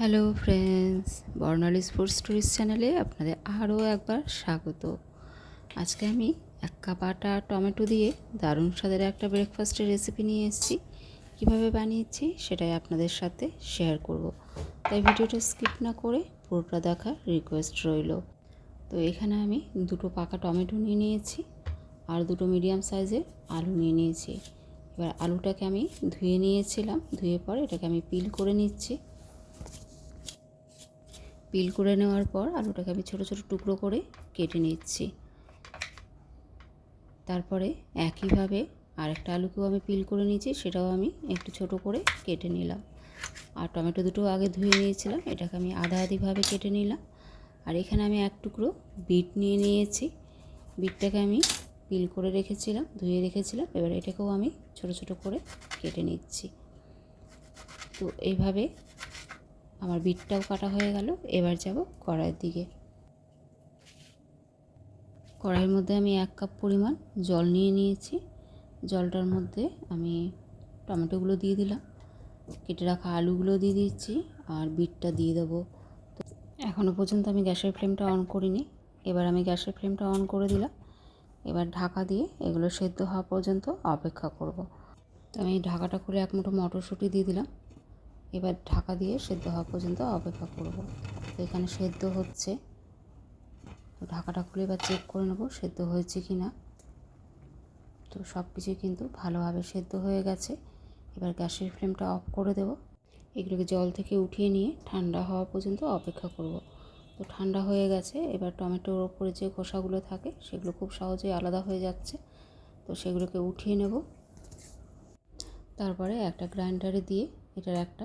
Hello friends Barnali sports tourist চ্যানেলে আপনাদের আরও একবার স্বাগত। আজকে আমি এক কাপ আটা, টমেটো দিয়ে দারুণ স্বাদের একটা ব্রেকফাস্টের রেসিপি নিয়ে এসেছি। কীভাবে বানিয়েছি সেটাই আপনাদের সাথে শেয়ার করব। তাই ভিডিওটা স্কিপ না করে পুরোটা দেখার রিকোয়েস্ট রইল। তো এখানে আমি দুটো পাকা টমেটো নিয়ে নিয়েছি আর দুটো মিডিয়াম সাইজের আলু নিয়ে নিয়েছি। এবার আলুটাকে আমি ধুয়ে নিয়েছিলাম, ধুয়ে পর এটাকে আমি পিল করে নিচ্ছি। পিল করে নেওয়ার পর আলুটাকে আমি ছোটো ছোটো টুকরো করে কেটে নিচ্ছি। তারপরে একইভাবে আরেকটা আলুকেও আমি পিল করে নিয়েছি, সেটাও আমি একটু ছোট করে কেটে নিলাম। আর টমেটো দুটো আগে ধুয়ে নিয়েছিলাম, এটাকে আমি আধা আধিভাবে কেটে নিলাম। আর এখানে আমি এক টুকরো বিট নিয়ে নিয়েছি। বিটটাকে আমি পিল করে রেখেছিলাম, ধুয়ে রেখেছিলাম, এবার এটাকেও আমি ছোট ছোট করে কেটে নিচ্ছি। তো এইভাবে আমার বিটটাও কাটা হয়ে গেল, এবার যাব কড়াইয়ের দিকে। কড়াইয়ের মধ্যে আমি এক কাপ পরিমাণ জল নিয়ে নিয়েছি। জলটার মধ্যে আমি টমেটোগুলো দিয়ে দিলাম, কেটে রাখা আলুগুলো দিয়ে দিচ্ছি, আর বিটটা দিয়ে দেবো। তো এখনও পর্যন্ত আমি গ্যাসের ফ্লেমটা অন করিনি, এবার আমি গ্যাসের ফ্লেমটা অন করে দিলাম। এবার ঢাকা দিয়ে এগুলো সেদ্ধ হওয়া পর্যন্ত অপেক্ষা করব। তো আমি ঢাকাটা খুলে এক মুঠো মটরশুঁটি দিয়ে দিলাম। এবার ঢাকা দিয়ে সেদ্ধ হওয়া পর্যন্ত অপেক্ষা করব। তো এখানে সেদ্ধ হচ্ছে। তো ঢাকাটা খুলে এবার চেক করে নেব সেদ্ধ হয়েছে কি না তো সব কিছুই কিন্তু ভালোভাবে সেদ্ধ হয়ে গেছে। এবার গ্যাসের ফ্লেমটা অফ করে দেব। এগুলোকে জল থেকে উঠিয়ে নিয়ে ঠান্ডা হওয়া পর্যন্ত অপেক্ষা করব। তো ঠান্ডা হয়ে গেছে। এবার টমেটোর ওপরে যে খোসাগুলো থাকে, সেগুলো খুব সহজেই আলাদা হয়ে যাচ্ছে। তো সেগুলোকে উঠিয়ে নেব। তারপরে একটা গ্রাইন্ডারে দিয়ে এটার একটা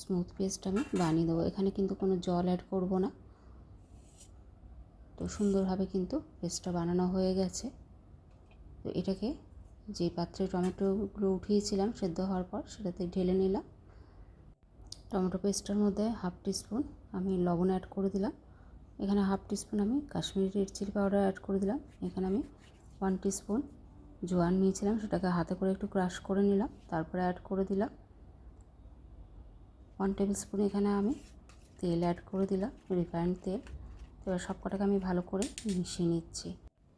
স্মুথ পেস্ট আমি বানিয়ে দেবো। এখানে কিন্তু কোনো জল অ্যাড করব না। তো সুন্দরভাবে কিন্তু পেস্টটা বানানো হয়ে গেছে। তো এটাকে যে পাত্রে টমেটোগুলো উঠিয়েছিলাম সেদ্ধ হওয়ার পর সেটাতে ঢেলে নিলাম। টমেটো পেস্টের মধ্যে হাফ টিস্পুন আমি লবণ অ্যাড করে দিলাম। এখানে হাফ টিস্পুন আমি Kashmiri red chilli powder add করে দিলাম। এখানে আমি ওয়ান টিস্পুন জোয়ান নিয়েছিলাম। সেটাকে হাতে করে একটু ক্রাশ করে নিলাম। তারপরে অ্যাড করে দিলাম। ওয়ান টেবিল স্পুন এখানে আমি তেল অ্যাড করে দিলাম রিফাইন্ড তেল। এবার সব কটাকে আমি ভালো করে মিশিয়ে নিচ্ছি।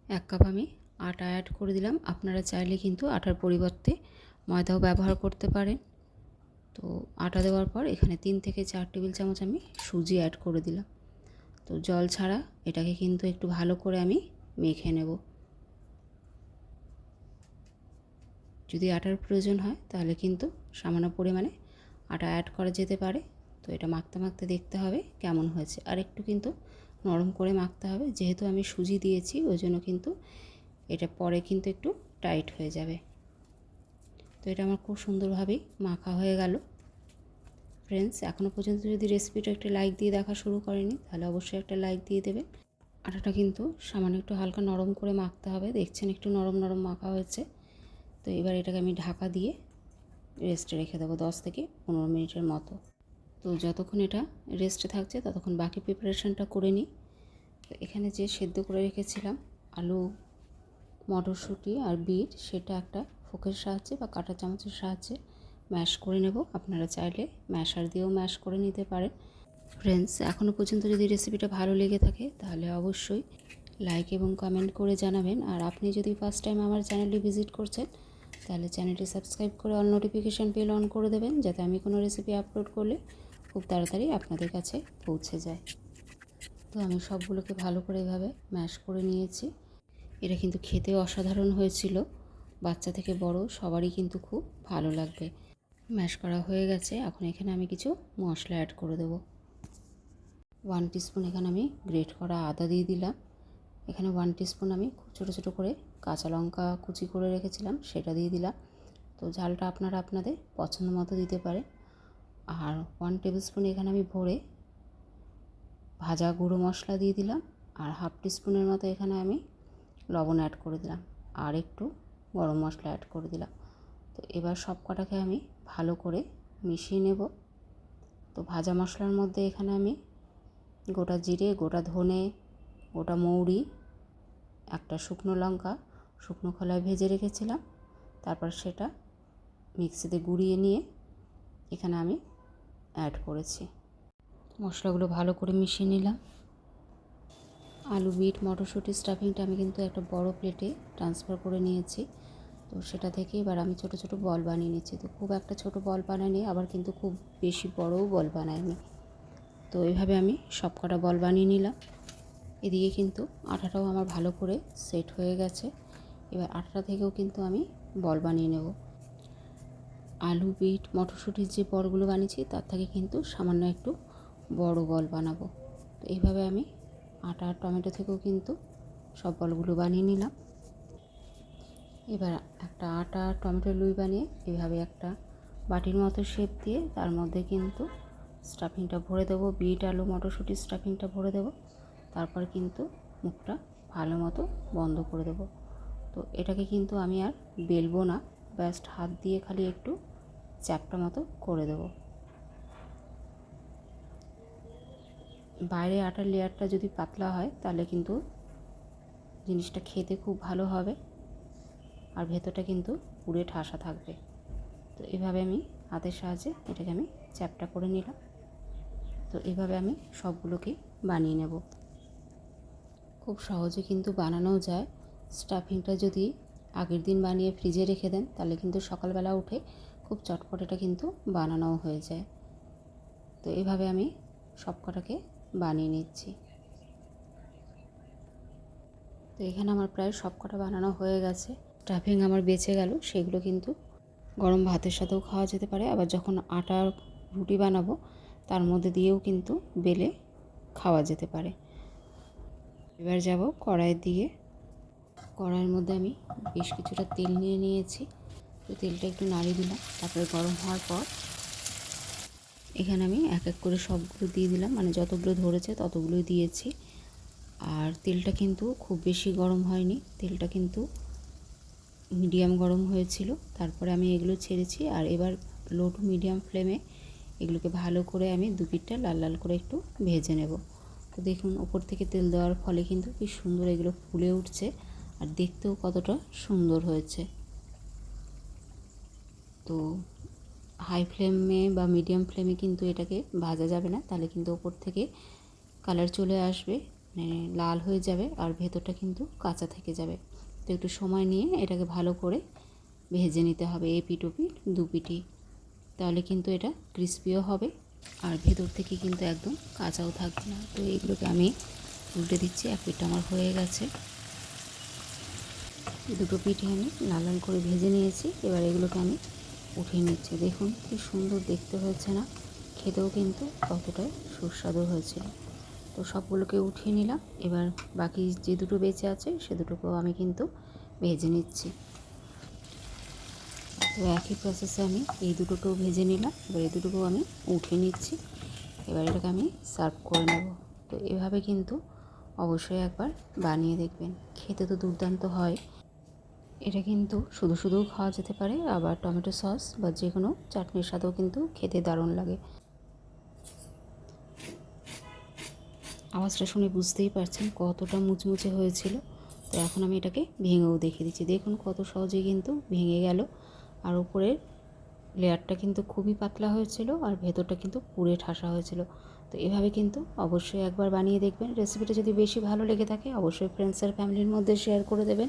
এক কাপ আমি আটা অ্যাড করে দিলাম। আপনারা চাইলে কিন্তু আটার পরিবর্তে ময়দাও ব্যবহার করতে পারেন। তো আটা দেওয়ার পর এখানে তিন থেকে চার টেবিল চামচ আমি সুজি অ্যাড করে দিলাম। তো জল ছাড়া এটাকে কিন্তু একটু ভালো করে আমি মেখে নেব। যদি আটার প্রয়োজন হয় তাহলে কিন্তু সামান্য পরিমাণে আটা অ্যাড করা যেতে পারে। তো এটা মাখতে মাখতে দেখতে হবে কেমন হয়েছে। আর একটু কিন্তু নরম করে মাখতে হবে। যেহেতু আমি সুজি দিয়েছি, ওই জন্য কিন্তু এটা পরে কিন্তু একটু টাইট হয়ে যাবে। তো এটা আমার খুব সুন্দরভাবেই মাখা হয়ে গেল। ফ্রেন্ডস এখনও পর্যন্ত যদি রেসিপিটা একটা লাইক দিয়ে দেখা শুরু করেনি, তাহলে অবশ্যই একটা লাইক দিয়ে দেবে। আটাটা কিন্তু সামান্য একটু হালকা নরম করে মাখতে হবে। দেখছেন একটু নরম নরম মাখা হয়েছে। তো এবার এটাকে আমি ঢাকা দিয়ে রেস্টে রেখে দেবো দশ থেকে পনেরো মিনিটের মতো। তো যতক্ষণ এটা রেস্টে থাকছে, ততক্ষণ বাকি প্রিপারেশানটা করে নিই। তো এখানে যে সেদ্ধ করে রেখেছিলাম, আলু, মটরশুঁটি আর বিট, সেটা একটা ফোকের সাহায্যে বা কাঁটা চামচের সাহায্যে ম্যাশ করে নেব। আপনারা চাইলে ম্যাশার দিয়েও ম্যাশ করে নিতে পারেন। ফ্রেন্ডস, এখনও পর্যন্ত যদি রেসিপিটা ভালো লেগে থাকে, তাহলে অবশ্যই লাইক এবং কমেন্ট করে জানাবেন। আর আপনি যদি ফার্স্ট টাইম আমার চ্যানেলটি ভিজিট করছেন তাহলে চ্যানেলটি সাবস্ক্রাইব করে অল নোটিফিকেশান বেল অন করে দেবেন যাতে আমি কোনো রেসিপি আপলোড করলে খুব তাড়াতাড়ি আপনাদের কাছে পৌঁছে যায়। তো আমি সবগুলোকে ভালো করে এভাবে ম্যাশ করে নিয়েছি। এটা কিন্তু খেতে অসাধারণ হয়েছিল। বাচ্চা থেকে বড় সবারই কিন্তু খুব ভালো লাগবে। ম্যাশ করা হয়ে গেছে। এখন এখানে আমি কিছু মশলা অ্যাড করে দেবো। ওয়ান টিস্পুন এখানে আমি গ্রেট করা আদা দিয়ে দিলাম। এখানে ওয়ান টিস্পুন আমি খুব ছোটো ছোটো করে কাঁচা লঙ্কা কুচি করে রেখেছিলাম, সেটা দিয়ে দিলাম। তো ঝালটা আপনারা আপনাদের পছন্দ মতো দিতে পারে আর ওয়ান টেবিল স্পুন এখানে আমি ভরে ভাজা গুঁড়ো মশলা দিয়ে দিলাম, আর হাফ টিস্পুনের মতো এখানে আমি লবণ অ্যাড করে দিলাম, আর একটু গরম মশলা অ্যাড করে দিলাম। তো এবার সব কটাকে আমি ভালো করে মিশিয়ে নেব। তো ভাজা মশলার মধ্যে এখানে আমি গোটা জিরে, গোটা ধনে, গোটা মৌরি, একটা শুকনো লঙ্কা শুকনো খোলায় ভেজে রেখেছিলাম। তারপর সেটা মিক্সিতে গুঁড়িয়ে নিয়ে এখানে আমি অ্যাড করেছি। মশলাগুলো ভালো করে মিশিয়ে নিলাম। আলু, বিট, মটরশুঁটি স্টাফিংটা আমি কিন্তু একটা বড় প্লেটে ট্রান্সফার করে নিয়েছি। তো সেটা থেকে এবার আমি ছোট ছোট বল বানিয়ে নিচ্ছি। তো খুব একটা ছোট বল বানাইনি, আবার কিন্তু খুব বেশি বড়ও বল বানাইনি। তো এইভাবে আমি সব কটা বল বানিয়ে নিলাম। এদিকে কিন্তু আটাটাও আমার ভালো করে সেট হয়ে গেছে। এবার আটাটা থেকেও কিন্তু আমি বল বানিয়ে নেব। আলু, বিট, মটরশুঁটির যে বলগুলো বানিয়েছি, তার থেকে কিন্তু সামান্য একটু বড় বল বানাবো। তো এইভাবে আমি আটা আর টমেটো থেকেও কিন্তু সব বলগুলো বানিয়ে নিলাম। এবার একটা আটা টমেটো লুই বানিয়ে এভাবে একটা বাটির মতো শেপ দিয়ে তার মধ্যে কিন্তু স্টাফিংটা ভরে দেবো। বিট, আলু, মটরশুঁটির স্টাফিংটা ভরে দেবো। তারপর কিন্তু মুখটা ভালো মতো বন্ধ করে দেবো। তো এটাকে কিন্তু আমি আর বেলবো না, ব্যাস্ট হাত দিয়ে খালি একটু চ্যাপটা মতো করে দেবো। বাইরে আটার লেয়ারটা যদি পাতলা হয়, তাহলে কিন্তু জিনিসটা খেতে খুব ভালো হবে আর ভেতরটা কিন্তু পুড়ে ঠাসা থাকবে। তো এভাবে আমি হাতের সাহায্যে এটাকে আমি চ্যাপটা করে নিলাম। তো এভাবে আমি সবগুলোকে বানিয়ে নেব। খুব সহজে কিন্তু বানানোও যায় স্টাফিংটা যদি আগের দিন বানিয়ে ফ্রিজে রেখে দেন, তাহলে কিন্তু সকালবেলা উঠে খুব চটপটেটা কিন্তু বানানোও হয়ে যায়। তো এভাবে আমি সব কটাকে বানিয়ে নিচ্ছি। তো এখানে আমার প্রায় সব কটা বানানো হয়ে গেছে। স্টাফিং আমার বেঁচে গেল, সেগুলো কিন্তু গরম ভাতের সাথেও খাওয়া যেতে পারে। আবার যখন আটার রুটি বানাবো, তার মধ্যে দিয়েও কিন্তু বেলে খাওয়া যেতে পারে। এবার যাব কড়াইয়ের দিকে কড়াইয়ের মধ্যে আমি বেশ কিছুটা তেল নিয়ে নিয়েছি। তো তেলটা একটু নাড়িয়ে দিলাম, তারপরে গরম হওয়ার পর এখানে আমি এক এক করে সবগুলো দিয়ে দিলাম। মানে যতগুলো ধরেছে ততগুলোই দিয়েছি। আর তেলটা কিন্তু খুব বেশি গরম হয়নি, তেলটা কিন্তু মিডিয়াম গরম হয়েছিল। তারপরে আমি এগুলো ছেড়েছি আর এবার লো টু মিডিয়াম ফ্লেমে এগুলোকে ভালো করে আমি দু পিঠটা লাল লাল করে একটু ভেজে নেব। তো দেখুন, ওপর থেকে তেল দেওয়ার ফলে কিন্তু কি সুন্দর এগুলো ফুলে উঠছে। আর দেখতেও কতটা সুন্দর হয়েছে। তো হাই ফ্লেমে বা মিডিয়াম ফ্লেমে কিন্তু এটাকে ভাজা যাবে না, তাহলে কিন্তু ওপর থেকে কালার চলে আসবে মানে লাল হয়ে যাবে আর ভেতরটা কিন্তু কাঁচা থেকে যাবে। তো একটু সময় নিয়ে এটাকে ভালো করে ভেজে নিতে হবে এ পিঠ ও পিঠ দু পিঠি তাহলে কিন্তু এটা ক্রিস্পিও হবে আর ভেতর থেকে কিন্তু একদম কাঁচাও থাকবে না। তো এইগুলোকে আমি উল্টে দিচ্ছি, এক পিঠটা আমার হয়ে গেছে। দুটো পিঠে আমি লাল লাল করে ভেজে নিয়েছি। এবার এগুলোকে আমি উঠিয়ে নিচ্ছি। দেখুন, কি সুন্দর দেখতে হয়েছে না? খেতেও কিন্তু ততটাই সুস্বাদু হয়েছিল। তো সবগুলোকে উঠিয়ে নিলাম। এবার বাকি যে দুটো বেঁচে আছে, সে দুটোকেও আমি কিন্তু ভেজে নিচ্ছি। তো একই প্রসেসে আমি এই দুটোকেও ভেজে নিলাম। এবার এই দুটোকেও আমি উঠিয়ে নিচ্ছি। এবার এটাকে আমি সার্ভ করে নেব। তো এভাবে কিন্তু অবশ্যই একবার বানিয়ে দেখবেন। খেতে তো দুর্দান্ত হয়। এটা কিন্তু শুধু শুধুও খাওয়া যেতে পারে, আবার টমেটো সস বা যে কোনো চাটনির সাথেও কিন্তু খেতে দারুণ লাগে। আওয়াজটা শুনে বুঝতেই পারছেন কতটা মুচমুচে হয়েছিল। তো এখন আমি এটাকে ভেঙেও দেখিয়ে দিচ্ছি। দেখুন কত সহজেই কিন্তু ভেঙে গেল। আর উপরের লেয়ারটা কিন্তু খুবই পাতলা হয়েছিল আর ভেতরটা কিন্তু পুরে ঠাসা হয়েছিল। তো এভাবে কিন্তু অবশ্যই একবার বানিয়ে দেখবেন। রেসিপিটা যদি বেশি ভালো লেগে থাকে, অবশ্যই ফ্রেন্ডস আর ফ্যামিলির মধ্যে শেয়ার করে দেবেন।